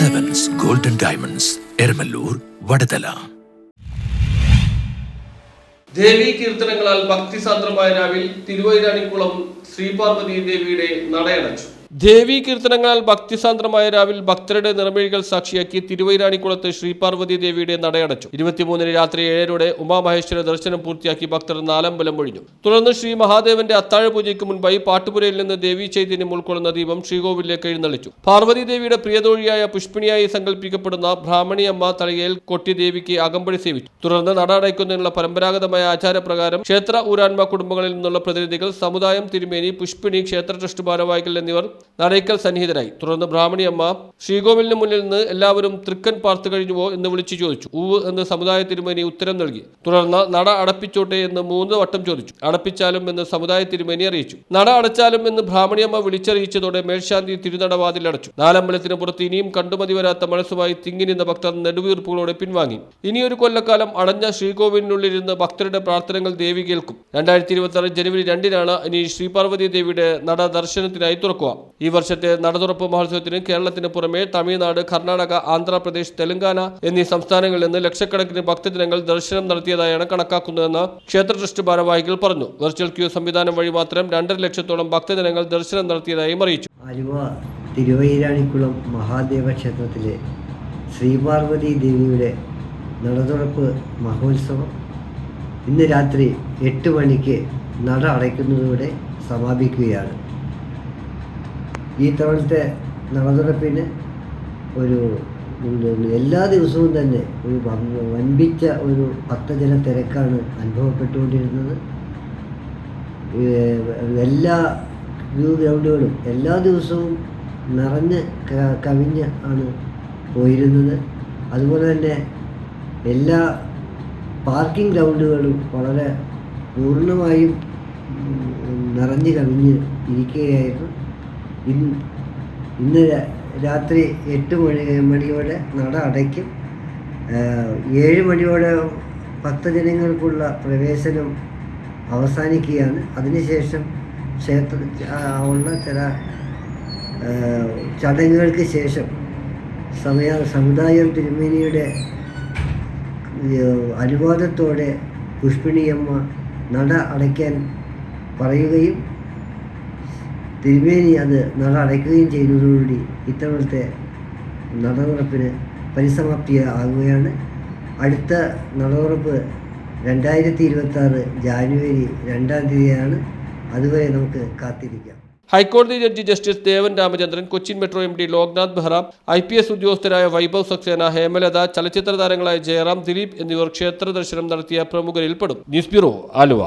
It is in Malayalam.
ഡയമണ്ട്സ് എരമല്ലൂർ വടതല ദേവീ കീർത്തനങ്ങളാൽ ഭക്തിസാന്ദ്രമായ രാവിൽ തിരുവൈരാണിക്കുളം ശ്രീപാർവതി ദേവിയുടെ നടയടച്ചു. ദേവീ കീർത്തനങ്ങളാൽ ഭക്തിസാന്ദ്രമായ രാവിൽ ഭക്തരുടെ നിറമേഴികൾ സാക്ഷിയാക്കി തിരുവൈരാണിക്കുളത്ത് ശ്രീപാർവതി ദേവിയുടെ നടയടച്ചു. ഇരുപത്തിമൂന്നിന് രാത്രി ഏഴരോടെ ഉമാമഹേശ്വര ദർശനം പൂർത്തിയാക്കി ഭക്തർ നാലമ്പലം ഒഴിഞ്ഞു. തുടർന്ന് ശ്രീ മഹാദേവന്റെ അത്താഴ പൂജയ്ക്ക് മുൻപായി പാട്ടുപുരയിൽ നിന്ന് ദേവീ ചൈതന്യം ഉൾക്കൊള്ളുന്ന ദീപം ശ്രീകോവിലേക്ക് എഴുന്നള്ളിച്ചു. പാർവതി ദേവിയുടെ പ്രിയതോഴിയായ പുഷ്പിണിയായി സങ്കല്പിക്കപ്പെടുന്ന ബ്രാഹ്മണിയമ്മ തലയിൽ കൊട്ടി ദേവിക്ക് അകമ്പടി സേവിച്ചു. തുടർന്ന് നട അടയ്ക്കുന്നതിനുള്ള പരമ്പരാഗതമായ ആചാരപ്രകാരം ക്ഷേത്ര ഊരാൻമ കുടുംബങ്ങളിൽ നിന്നുള്ള പ്രതിനിധികൾ സമുദായം തിരുമേനി പുഷ്പിണി ക്ഷേത്ര ട്രസ്റ്റ് ഭാരവാഹികൾ എന്നിവർ നടയ്ക്കൽ സന്നിഹിതരായി തുടർന്ന് ബ്രാഹ്മണിയമ്മ ശ്രീകോവിലിന് മുന്നിൽ നിന്ന് എല്ലാവരും തൃക്കൻ പാർത്തു കഴിഞ്ഞുവോ എന്ന് വിളിച്ചു ചോദിച്ചു. ഊവ് എന്ന് സമുദായ തിരുമേനി ഉത്തരം നൽകി. തുടർന്ന് നട അടപ്പിച്ചോട്ടെ എന്ന് മൂന്ന് വട്ടം ചോദിച്ചു. അടപ്പിച്ചാലും എന്ന് സമുദായ തിരുമേനി അറിയിച്ചു. നട അടച്ചാലും എന്ന് ബ്രാഹ്മണിയമ്മ വിളിച്ചറിയിച്ചതോടെ മേൽശാന്തി തിരുനടവാതിൽ അടച്ചു. നാലമ്പലത്തിന് പുറത്ത് ഇനിയും കണ്ടുമതി വരാത്ത മനസ്സുമായി തിങ്ങിനിന്ന ഭക്തർ നെടുവീർപ്പുകളോടെ പിൻവാങ്ങി. ഇനിയൊരു കൊല്ലക്കാലം അടഞ്ഞ ശ്രീകോവിലിനുള്ളിരുന്ന് ഭക്തരുടെ പ്രാർത്ഥനകൾ ദേവി കേൾക്കും. രണ്ടായിരത്തി ഇരുപത്തി ജനുവരി രണ്ടിനാണ് ഇനി ശ്രീപാർവതി ദേവിയുടെ നട ദർശനത്തിനായി തുറക്കുക. ഈ വർഷത്തെ നടതുറപ്പ് മഹോത്സവത്തിന് കേരളത്തിന് പുറമെ തമിഴ്നാട് കർണാടക ആന്ധ്രാപ്രദേശ് തെലങ്കാന എന്നീ സംസ്ഥാനങ്ങളിൽ നിന്ന് ലക്ഷക്കണക്കിന് ഭക്തജനങ്ങൾ ദർശനം നടത്തിയതായാണ് കണക്കാക്കുന്നതെന്ന് ക്ഷേത്ര ട്രസ്റ്റ് ഭാരവാഹികൾ പറഞ്ഞു. വെർച്വൽ ക്യൂ സംവിധാനം വഴി മാത്രം രണ്ടര ലക്ഷത്തോളം ഭക്തജനങ്ങൾ ദർശനം നടത്തിയതായും അറിയിച്ചു. ആലുവ തിരുവൈരാണിക്കുളം മഹാദേവ ക്ഷേത്രത്തിലെ ശ്രീപാർവതി ദേവിയുടെ നടതുറപ്പ് മഹോത്സവം ഇന്ന് രാത്രി എട്ട് മണിക്ക് നട അടയ്ക്കുന്നതോടെ സമാപിക്കുകയാണ്. ഈ തവണത്തെ നടതുറപ്പിന് ഒരു എല്ലാ ദിവസവും തന്നെ ഒരു വൻ- വൻപിച്ച ഒരു ഭക്തജന തിരക്കാണ് അനുഭവപ്പെട്ടുകൊണ്ടിരുന്നത്. എല്ലാ വ്യൂ ഗ്രൗണ്ടുകളും എല്ലാ ദിവസവും നിറഞ്ഞ് കവിഞ്ഞ് ആണ് പോയിരുന്നത്. അതുപോലെ തന്നെ എല്ലാ പാർക്കിംഗ് ഗ്രൗണ്ടുകളും വളരെ പൂർണമായും നിറഞ്ഞ് കവിഞ്ഞ് ഇരിക്കുകയായിരുന്നു. ഇന്ന് ഇന്ന് രാത്രി എട്ട് മണി മണിയോടെ നട അടയ്ക്കും. ഏഴ് മണിയോടെ ഭക്തജനങ്ങൾക്കുള്ള പ്രവേശനം അവസാനിക്കുകയാണ്. അതിനുശേഷം ക്ഷേത്ര ഉള്ള ചില ചടങ്ങുകൾക്ക് ശേഷം സമയ സമുദായം തിരുമേനിയുടെ അനുവാദത്തോടെ പുഷ്പിണിയമ്മ നട അടയ്ക്കാൻ പറയുകയും തിരുമേനി അത് നട അടയ്ക്കുകയും ചെയ്യുന്നതോടുകൂടി ഇത്തവണത്തെ നടതുറപ്പിന് പരിസമാപ്തി ആകുകയാണ്. അടുത്ത നടതുറപ്പ് രണ്ടായിരത്തി ഇരുപത്തി ആറ് ജാനുവരി രണ്ടാം തീയതിയാണ്. അതുവരെ നമുക്ക് കാത്തിരിക്കാം. ഹൈക്കോടതി judge justice Devan Ramachandran Cochin metro M D Loknath Behera I P S ഉദ്യോഗസ്ഥരായ Vaibhav Saxena Hemalatha ചലച്ചിത്ര താരങ്ങളായ ജയറാം ദിലീപ് എന്നിവർ ക്ഷേത്ര ദർശനം നടത്തിയ പ്രമുഖരിൽപ്പെടും. News bureau Aluva.